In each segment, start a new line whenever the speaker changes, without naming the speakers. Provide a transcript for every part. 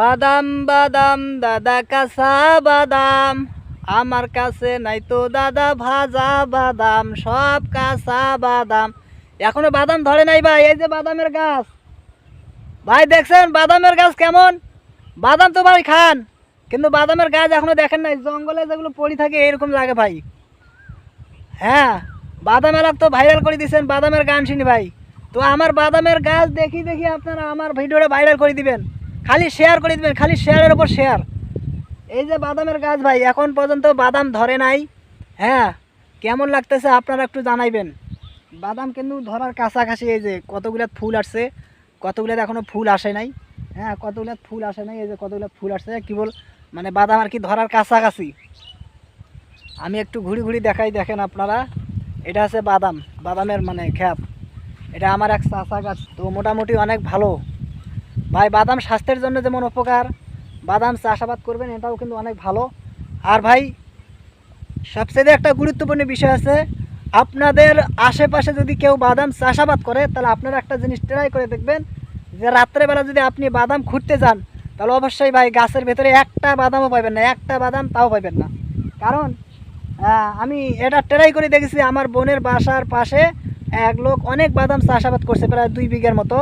বাদাম বাদাম, দাদা কাঁচা বাদাম। আমার কাছে নাই তো দাদা ভাজা বাদাম, সব কাঁচা বাদাম। এখনও বাদাম ধরে নাই ভাই, এই যে বাদামের গাছ। ভাই, দেখছেন বাদামের গাছ কেমন? বাদাম তো ভাই খান, কিন্তু বাদামের গাছ এখনও দেখেন নাই। জঙ্গলে যেগুলো পড়ে থাকে, এরকম লাগে ভাই। হ্যাঁ বাদাম এলাক তো ভাইরাল করে দিয়েছেন, বাদামের গান শুনি ভাই। তো আমার বাদামের গাছ দেখি দেখি আপনারা আমার ভিডিওটা ভাইরাল করে দিবেন। খালি শেয়ার করে দিবেন, খালি শেয়ারের ওপর শেয়ার এই যে বাদামের গাছ ভাই, এখন পর্যন্ত বাদাম ধরে নাই। হ্যাঁ কেমন লাগতেছে আপনারা একটু জানাইবেন। বাদাম কিন্তু ধরার কাছাকাছি, এই যে কতগুলো ফুল আসছে, কতগুলো এখনও ফুল আসে নাই। হ্যাঁ কতগুলো ফুল আসে নাই, এই যে কতগুলো ফুল আসছে, কি বল মানে বাদাম আর কি ধরার কাছাকাছি। আমি একটু ঘুরি ঘুরি দেখাই, দেখেন আপনারা। এটা আছে বাদাম, বাদামের মানে খ্যাপ। এটা আমার এক চাষা গাছ, তো মোটামুটি অনেক ভালো। ভাই, বাদাম স্বাস্থ্যের জন্য যেমন উপকার, বাদাম চাষাবাদ করবেন, এটাও কিন্তু অনেক ভালো। আর ভাই, সবচেয়ে একটা গুরুত্বপূর্ণ বিষয় আছে, আপনাদের আশেপাশে যদি কেউ বাদাম চাষাবাদ করে, তাহলে আপনারা একটা জিনিস ট্রাই করে দেখবেন, যে রাত্রেবেলা যদি আপনি বাদাম খুঁড়তে যান, তাহলে অবশ্যই ভাই গাছের ভেতরে একটা বাদামও পাবেন না, একটা বাদাম তাও পাবেন না। কারণ আমি এটা ট্রাই করে দেখেছি, আমার বোনের বাসার পাশে এক লোক অনেক বাদাম চাষাবাদ করছে, প্রায় দুই বিঘার মতো।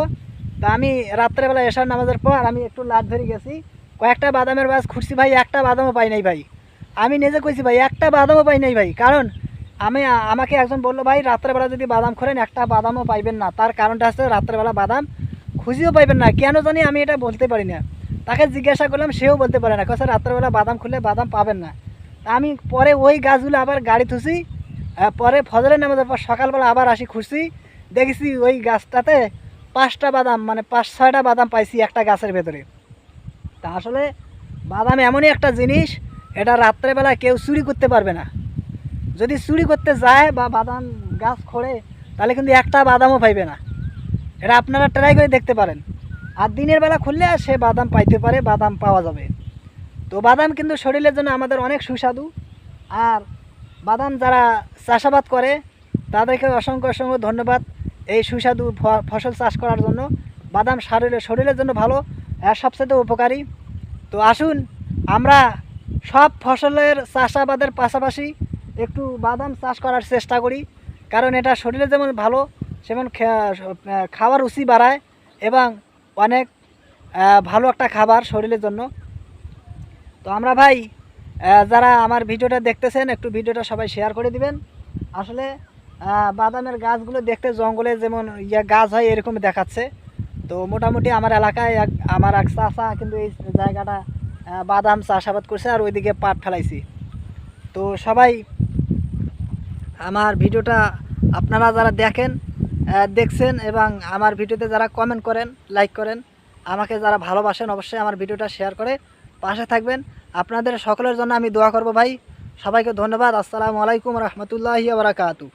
তা আমি রাত্রেবেলা এসার নামাজের পর আমি একটু লাট ধরে গেছি। কয়েকটা বাদামের গাছ খুঁজছি ভাই, একটা বাদামও পাই নাই ভাই। আমি নিজে কইছি ভাই, একটা বাদামও পাই নাই ভাই। কারণ আমি আমাকে একজন বলল, ভাই, রাত্রেবেলা যদি বাদাম খোরেন একটা বাদামও পাইবেন না। তার কারণটা হচ্ছে রাত্রেবেলা বাদাম খুঁজেও পাইবেন না। কেন জানি আমি এটা বলতে পারি না। তাকে জিজ্ঞাসা করলাম, সেও বলতে পারে না। কাছে রাত্রেবেলা বাদাম খুললে বাদাম পাবেন না। আমি পরে ওই গাছগুলো আবার গাড়ি থুসি পরে ফজরের নামাজের পর সকালবেলা আবার আসি খুঁজছি দেখেছি ওই গাছটাতে পাঁচটা বাদাম মানে পাঁচ, ছয়টা বাদাম পাইছি একটা গাছের ভেতরে। তা আসলে বাদাম এমনই একটা জিনিস, এটা রাত্রেবেলা কেউ চুরি করতে পারবে না। যদি চুরি করতে যায় বা বাদাম গাছ খোঁড়ে, তাহলে কিন্তু একটা বাদামও পাইবে না। এটা আপনারা ট্রাই করে দেখতে পারেন। আর দিনের বেলা খুললে সে বাদাম পাইতে পারে, বাদাম পাওয়া যাবে। তো বাদাম কিন্তু শরীরের জন্য আমাদের অনেক সুস্বাদু। আর বাদাম যারা চাষাবাদ করে, তাদেরকে অসংখ্য অসংখ্য ধন্যবাদ। এই সুস্বাদু ফসল চাষ করার জন্য, বাদাম শরীরের শরীরের জন্য ভালো সবচেয়ে উপকারী। তো আসুন, আমরা সব ফসলের চাষাবাদের পাশাপাশি একটু বাদাম চাষ করার চেষ্টা করি, কারণ এটা শরীরে যেমন ভালো, সেমন খাওয়ার রুচি বাড়ায় এবং অনেক ভালো একটা খাবার শরীরের জন্য। তো আমরা ভাই যারা আমার ভিডিওটা দেখতেছেন, একটু ভিডিওটা সবাই শেয়ার করে দিবেন। আসলে বাদামের গাছগুলো দেখতে জঙ্গলে যেমন ইয়া গাছ হয়, এরকম দেখাচ্ছে। তো মোটামুটি আমার এলাকায় এক আমার এক চাষা কিন্তু এই জায়গাটা বাদাম চাষাবাদ করছে আর ওইদিকে পাট ফেলাইছি। তো সবাই আমার ভিডিওটা আপনারা যারা দেখেন দেখছেন এবং আমার ভিডিওতে যারা কমেন্ট করেন লাইক করেন, আমাকে যারা ভালোবাসেন অবশ্যই আমার ভিডিওটা শেয়ার করে পাশে থাকবেন। আপনাদের সকলের জন্য আমি দোয়া করব ভাই। সবাইকে ধন্যবাদ। আসসালামু আলাইকুম রহমতুল্লাহি বারাকাতু